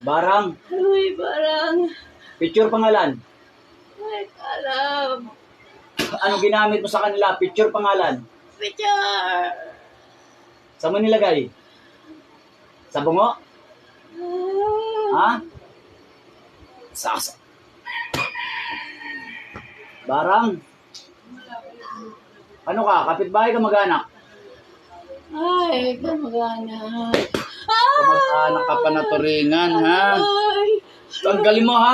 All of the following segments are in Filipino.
Barang. Uy, parang, Picture pangalan. ay, alam. Ano ginamit mo sa kanila? Picture pangalan. Picture! Saan mo nilagay? Sa bungo? Ha? Sasa. Barang. Ano ka? Kapitbahay ka mag-anak? Ay, kamagana. Kamag-anak ka pa na turingan, ha? Tanggalin mo, ha?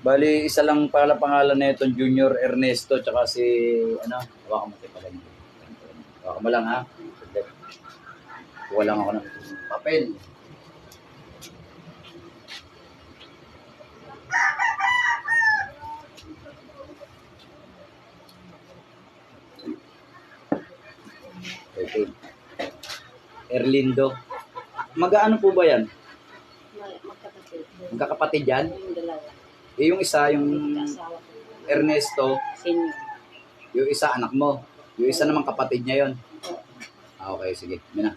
Bali, isa lang pala pangalan na itong Junior Ernesto tsaka si, ano, hawakan mo tayo pala. Hawakan mo lang, ha? Kuha lang ako ng papel. Okay. Erlindo. Mag-ano po ba yan? magkapatid. Magkakapatid yan? Yung dalawa. Eh, yung isa, yung. Ernesto, Senior. yung isa anak mo. Yung isa naman kapatid niya yon. Ah, okay, sige. Yun na.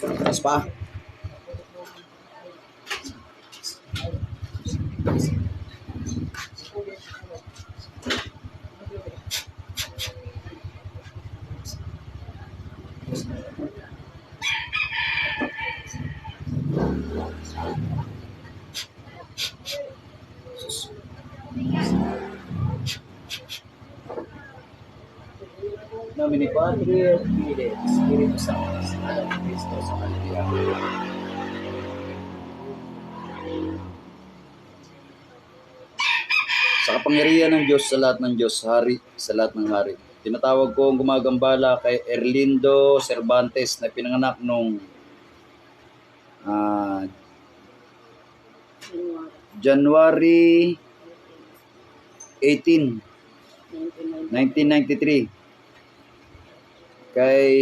Tapos pa. Nomine Patri et Filii et Spiritus Sanctus. Alam Cristo sa Hallelujah. Sa kapangyarihan ng Diyos sa lahat ng Diyos, hari sa lahat ng hari. Tinatawag ko ang gumagambala kay Erlindo Cervantes na pinanganak nung ah, January January 18, 1990. 1993 kay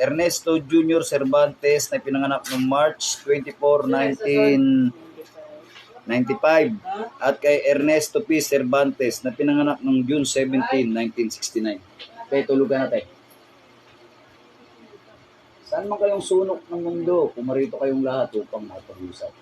Ernesto Junior Cervantes na pinanganak noong March 24, 1995 at kay Ernesto P. Cervantes na pinanganak noong June 17, 1969. Kaya tulugan natin. Saan man kayong sunok ng mundo, pumarito kayong lahat upang mapag-usap.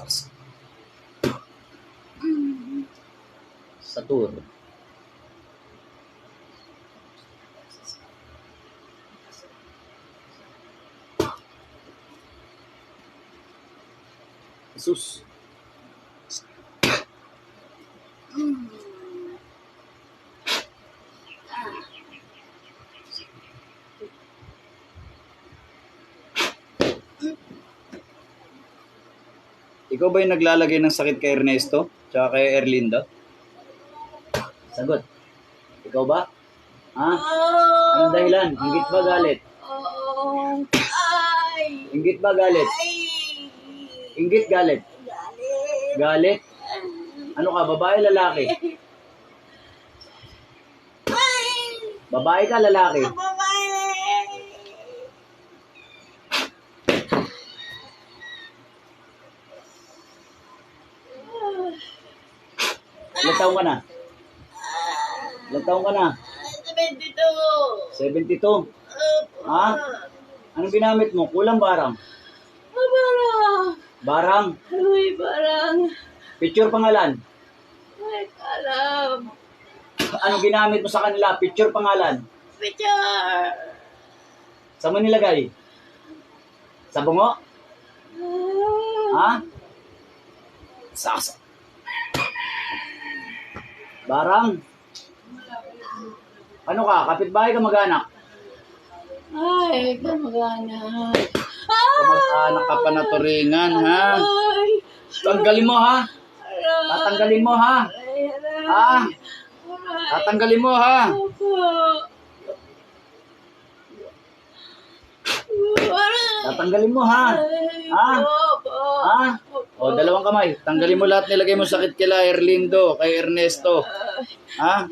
Sarsa. Saturno. Jesus. Ikaw ba yung naglalagay ng sakit kay Ernesto? Tsaka kay Erlinda? Sagot. Ikaw ba? Ha? Oh, Anong dahilan? Ingit ba galit? Oh, ay. Ingit ba galit? Ay. Ingit galit? Galit. Galit? Ano ka, babae, lalaki? Ay. Babae ka, lalaki? Babae. Ilang taong ka na? Ilang taong ka na? Sabi 72. 72. Opo. Ha? Anong ginamit mo? Kulang barang? Ah, barang. Barang. Uy, barang. Picture pangalan. Ay, alam. Anong ginamit mo sa kanila? Picture pangalan. Picture. Saan mo nilagay? Sa bungo? Ha? Sasa. Barang. Ano ka? Kapitbahay ka mag-anak? Ay, kamagana. Kamag-anak ka pa na turingan, ha? Ay, Tanggalin mo, ha? Tatanggalin mo, ha? Ha? Tatanggalin mo, ha? Aray. Tatanggalin mo, ha? Ha? Ha? O, dalawang kamay. Tanggalin mo lahat nilagay mo sakit kila Erlindo, kay Ernesto. Ha?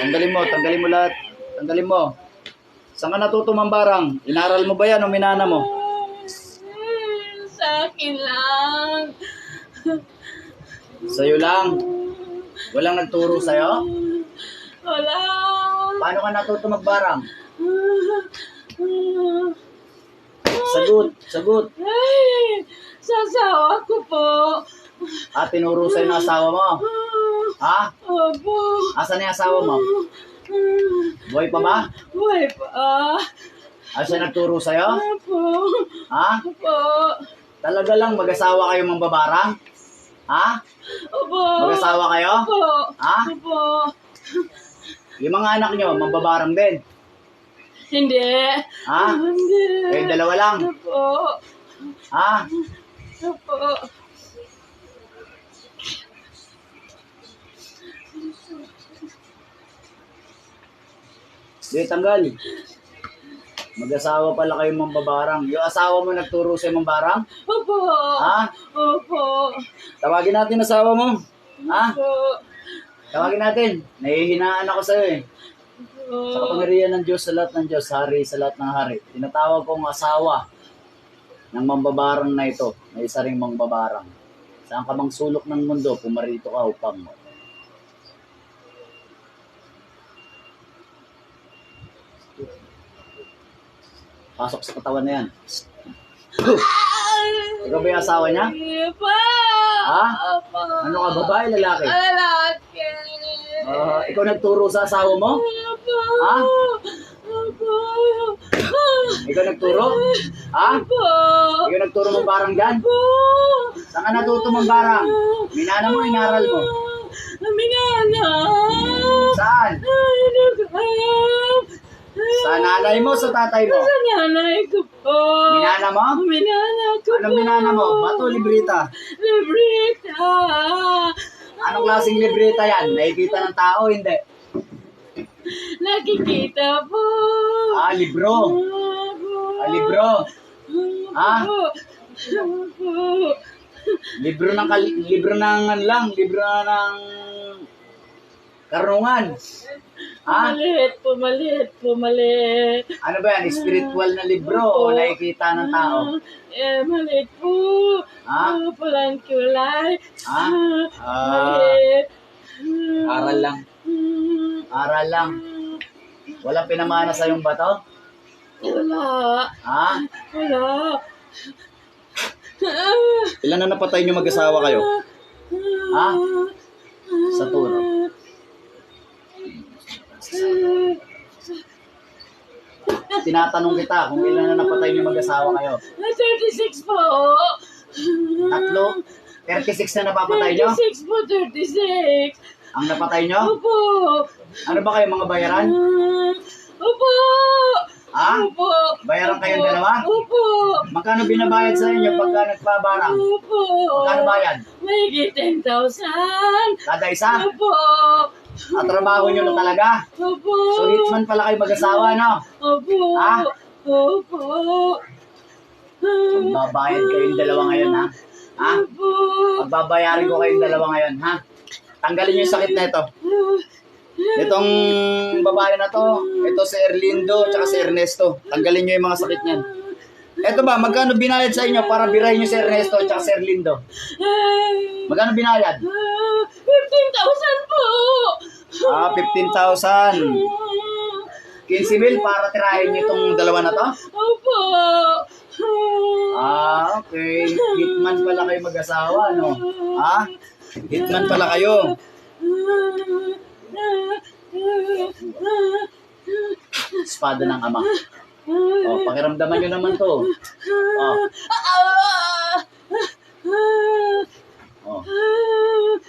Tanggalin mo, tanggalin mo lahat. Tanggalin mo. Saan ka natuto mambarang? Inaral mo ba yan o minana mo? Sa akin lang. Sa'yo lang. Walang nagturo sa'yo? Wala. Paano ka natuto magbarang? Sagot, sagot. Ay, sasawa ko po. Ah, tinuro sa'yo ng asawa mo. Ha? Opo. Asan yung asawa mo? Buhay pa ba? Buhay pa. Ah, siya nagturo sa'yo? Opo. Ha? Opo. Talaga lang mag-asawa kayo mga babarang? Ha? Opo. Mag-asawa kayo? Opo. Ha? Opo. Yung mga anak nyo, mambabarang din. Hindi. Ha? Hindi. Kayong dalawa lang. Opo. Ha? Opo. Di, tanggal. Mag-asawa pala kayo mambabarang. Yung asawa mo nagturo sa'yo mambarang? Opo. Ha? Opo. Tawagin natin asawa mo. Ha? Opo. Tawagin natin. Nahihinaan ako sa'yo eh. Sa kapangyarihan ng Diyos sa lahat ng Diyos, hari sa lahat ng hari. Tinatawag kong asawa ng mambabarang na ito, na isa ring mambabarang. Saan ka mang sulok ng mundo, pumarito ka upang mo. Pasok sa katawan na yan. Ikaw ba yung asawa niya? Opo. Ha? Ano ka, babae, lalaki? Lalaki. Ah, ikaw nagturo sa asawa mo? Ha? Opo. Ikaw nagturo? Ha? Opo. Ikaw nagturo mong barang dyan? Saan ka natuto mong barang? Minana mo, inaral mo. Minana. Saan? Ay. Sa nanay mo, sa tatay mo? Sa nanay ko po. Minana mo? Minana ko Anong minana mo? Bato, librita. Librita. Anong klaseng librita yan? Nakikita ng tao, hindi. Nakikita po. Ah, libro. Ah, libro. Ah? Libro ng, kal- libro ng ano lang, libro ng karungan. Ha? Pumalit, pumalit, pumalit. Ano ba yan? Spiritual na libro o nakikita ng tao? Eh, malit po. Ha? Ah, Pulang kulay. Ha? Ah, Malit. aral lang. Aral lang. Walang pinamana sa yung bato? Wala. Ha? Wala. Ilan na napatay niyo mag-asawa kayo? Ha? Sa turo. Tinatanong kita kung ilan na napatay niyo mag-asawa kayo. 36 po. Tatlo? 36 na napapatay niyo? 36 po, 36. Ang napatay niyo? Opo. Ano ba kayo mga bayaran? Opo. Ha? Opo. Bayaran kayong dalawa? Opo. Magkano binabayad sa inyo pagka nagpabarang? Opo. Magkano bayad? May 10,000. Kada isa? Opo. At trabaho niyo na talaga? Opo. So hitman pala kayo mag-asawa, no? Opo. Ha? Opo. Magbabayad kayong dalawa ngayon, ha? Ha? Opo. Pagbabayarin ko kayong dalawa ngayon, ha? Tanggalin niyo yung sakit na ito. Itong babae na to, ito si Erlindo at si Ernesto. Tanggalin niyo yung mga sakit niyan. Ito ba, magkano binayad sa inyo para birahin niyo si Ernesto at si Erlindo? Magkano binayad? Ah, 15,000 po. Ah, 15,000. Ah. 15 mil para tirahin niyo itong dalawa na to? Opo. Ah, okay. Hitman pala kayo mag-asawa, no? Ha? Hitman pala kayo. Espada ng ama. Oh, pakiramdaman nyo naman to. Oh, oh.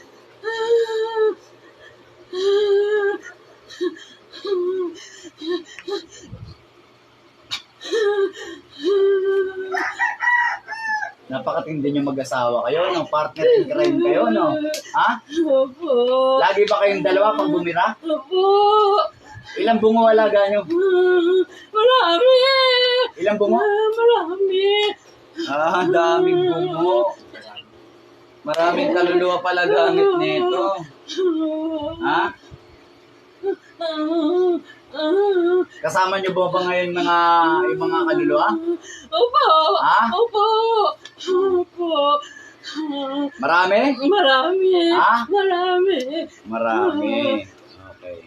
Napakatindi nyo mag-asawa kayo, no? Partner in crime kayo, no? Ha? Opo. Lagi ba kayong dalawa pag bumira? Opo. Ilang bungo alaga nyo? Marami. Ilang bungo? Marami. Ah, daming bungo. Maraming kaluluwa pala gamit nito. Ha? Kasama nyo ba ba ngayon mga, yung mga kaluluwa? Opo. Ha? Opo. Opo. Marami? Marami. Ha? Marami. Marami. Okay.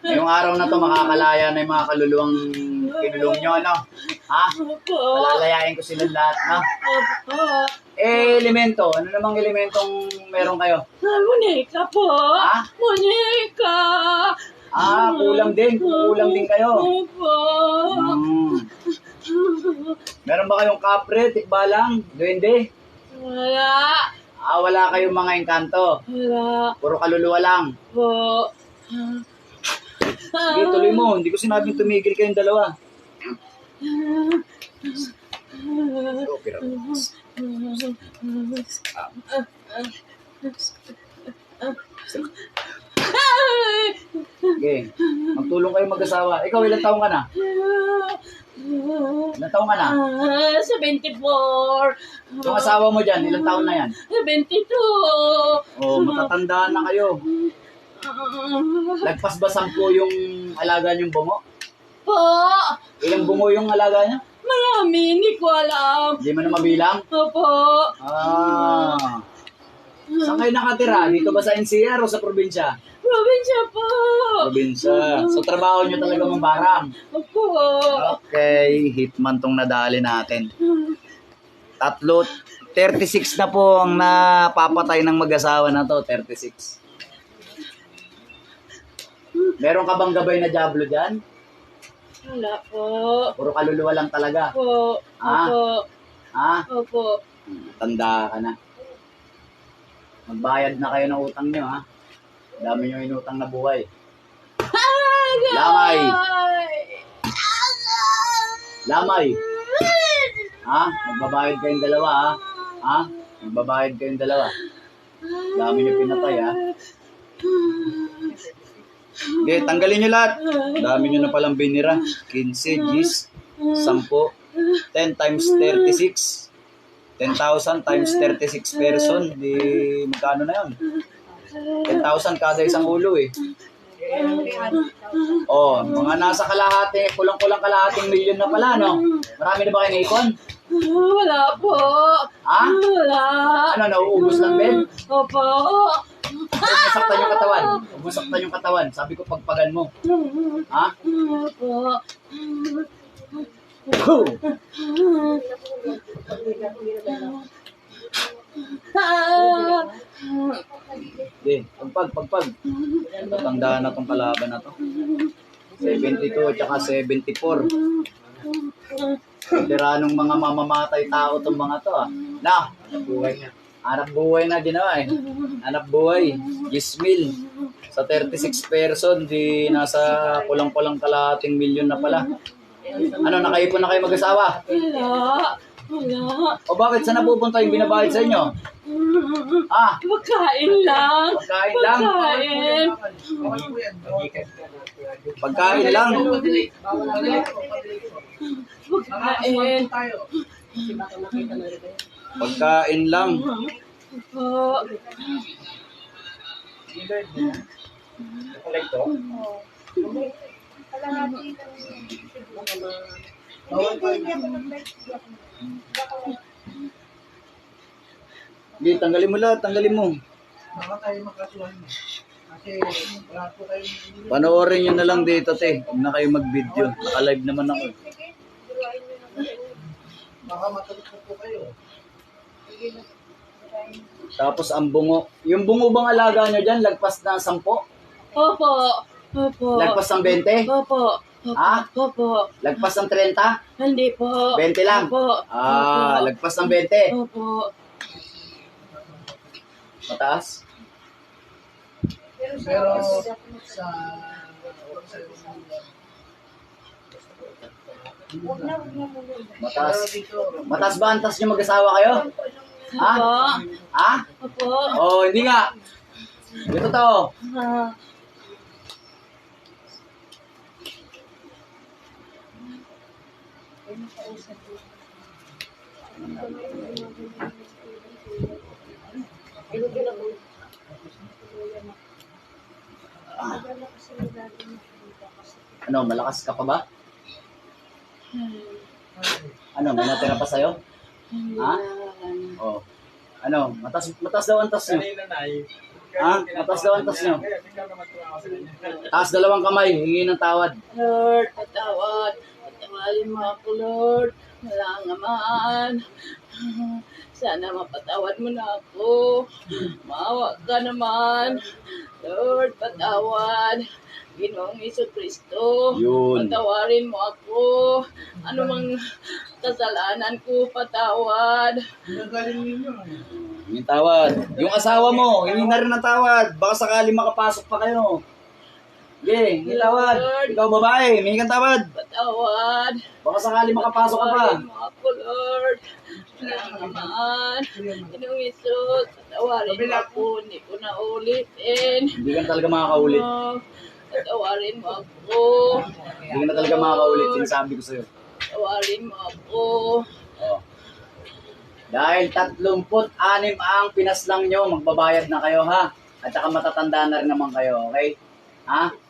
Ngayong araw na to makakalaya na yung mga kaluluwang kinulong nyo, ano? Ha? Opo. Palalayain ko silang lahat, no? Opo. Eh, elemento. Ano namang elementong meron kayo? Ah, Monica po. Ha? Monica. Ah, kulang din. Kulang din kayo. Opo. Hmm. Meron ba kayong kapre, tikbalang, duwende? Wala. Ah, wala kayong mga engkanto. Wala Puro kaluluwa lang. po. Sige, tuloy mo. Hindi ko sinabing tumigil kayong dalawa. Okay, Sige. Magtulong kayo mag-asawa. Ikaw, ilang taong ka na? Ilang taong ka na? Ah, 74. Yung asawa mo dyan, ilang taon na yan? 72. Oh, matatandaan na kayo. Lagpas ba sampo yung alaga niyong bungo? Po. Ilang bungo yung alaga niya? Marami, hindi ko alam. Hindi mo na mabilang? Opo. Ah. Saan kayo nakatira? Dito ba sa NCR o sa probinsya? Probinsya po. Probinsya. So, trabaho nyo talaga mambarang. Opo. Okay, hitman tong nadali natin. Tatlo, 36 na po ang napapatay ng mag-asawa na to, 36. Meron ka bang gabay na Diablo dyan? Wala po. Puro kaluluwa lang talaga. Opo. Ah. Opo. Ha? Opo. Tanda ka na. Magbayad na kayo ng utang nyo, ha? Dami nyo inutang na buhay. Lamay! Lamay! Ha? Magbabayad kayong dalawa, ha? Ha? Magbabayad kayong dalawa. Dami nyo pinatay, ha? Okay, tanggalin nyo lahat. Dami nyo na palang binira. 15, G's, 10, 10 times 36. 10,000 times 36 person, di magkano na yun? 10,000 kada isang ulo eh. Oh, mga nasa kalahati, kulang-kulang kalahating milyon na pala, no? Marami na ba kayo naipon? Wala po. Ha? Wala. Ano, nauubos lang din? Opo. Masaktan yung katawan. Masaktan yung katawan. Sabi ko, pagpagan mo. Ha? Opo. Puh! Di, pagpag, pagpag. Matandaan na tong kalaban na to. 72 at saka 74. Veteranong mga mamamatay tao tong mga to ah. Na, hanap buhay na. Hanap buhay na ginawa eh. Hanap buhay. Gismil. Sa 36 person, di nasa kulang-kulang kalahating milyon na pala. Ano, nakaipon na kayo mag-asawa? Wala. Wala. O bakit saan napupunta yung binabayad sa inyo? Ah, Pagkain lang. pagkain lang. Pagkain. Pagkain lang. Pagkain. Pagkain lang. Opo. Hindi, tanggalin mo lahat, tanggalin mo. Baka tayo makasuhan mo. Kasi wala po kayong Panoorin nyo na lang dito, te. Huwag na kayo mag-video. Naka-live naman ako. baka matulog na po kayo. Tapos ang bungo. Yung bungo bang alaga nyo dyan? Lagpas na 10? Opo. Opo. Lagpas ng 20? Opo. Opo. Ha? Opo. Lagpas ng 30? Hindi po. 20 lang? Opo. Ah, lagpas ng 20. Opo. Mataas? Pero sa Mataas. Mataas ba antas nyo mag-asawa kayo? Ha? Opo. Ha? Opo. Oh, hindi nga. Ito to. Ah. Ano, malakas ka pa ba? Ano, may natira pa sa'yo? Ha? Oh. Ano, matas matas daw nyo. kanina na eh. Ha? Matas daw antas nyo. Taas dalawang kamay, hingi ng tawad. Lord, patawad. Patawarin mo ako, Lord. Wala nga man. Sana mapatawad mo na ako. Maawa ka naman. Lord, patawad. Ginoong Iso Kristo. Yun. Patawarin mo ako. Ano mang kasalanan ko, patawad. Nagaling ninyo. Hingi ng tawad. Yung asawa mo, hingi na rin ng tawad. Baka sakali makapasok pa kayo. Sige, hingi tawad. Ikaw babae, hingi kang tawad. Patawad. Baka sakali makapasok ka pa. Ako, Lord. Naman. Ginoong Iso, patawarin mo ako. Hindi ko na ulitin. Hindi ka talaga makakaulit. Oh, Patawarin mo ako. Hindi ka na talaga makakaulit. Sinasabi ko sa'yo. Patawarin mo ako. Oh. Dahil 36 ang pinaslang nyo, magbabayad na kayo ha. At saka matatanda na rin naman kayo, okay? Ha?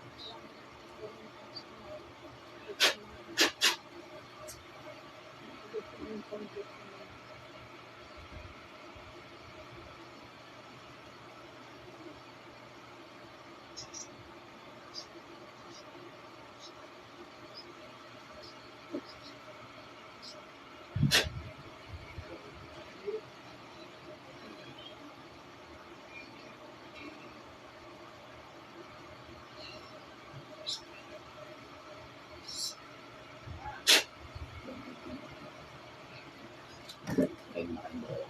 何? Ayun kayo.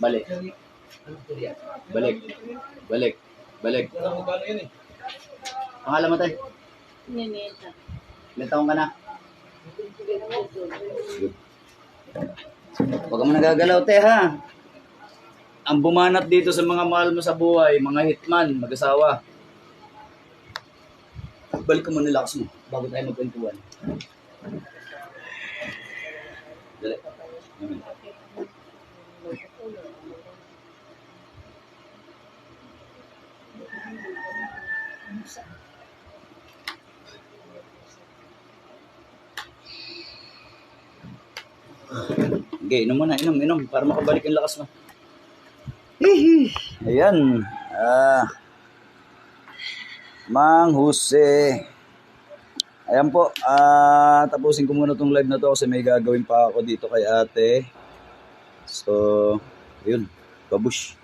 Balik. Balik. Balik. Balik. Pangalan mo tayo. Ninita. Ilan taong ka na? Huwag ka mo nagagalaw, te, ha? Ang bumanat dito sa mga mahal mo sa buhay, mga hitman, mag-asawa. Balik ka mo nilakas mo bago tayo magkwentuhan. Dali. Okay, inom muna, inom, inom, para makabalik yung lakas mo. Ayan. Ah. Mang Jose. Ayan po, ah, tapusin ko muna tong live na to kasi may gagawin pa ako dito kay ate. So, yun, babush.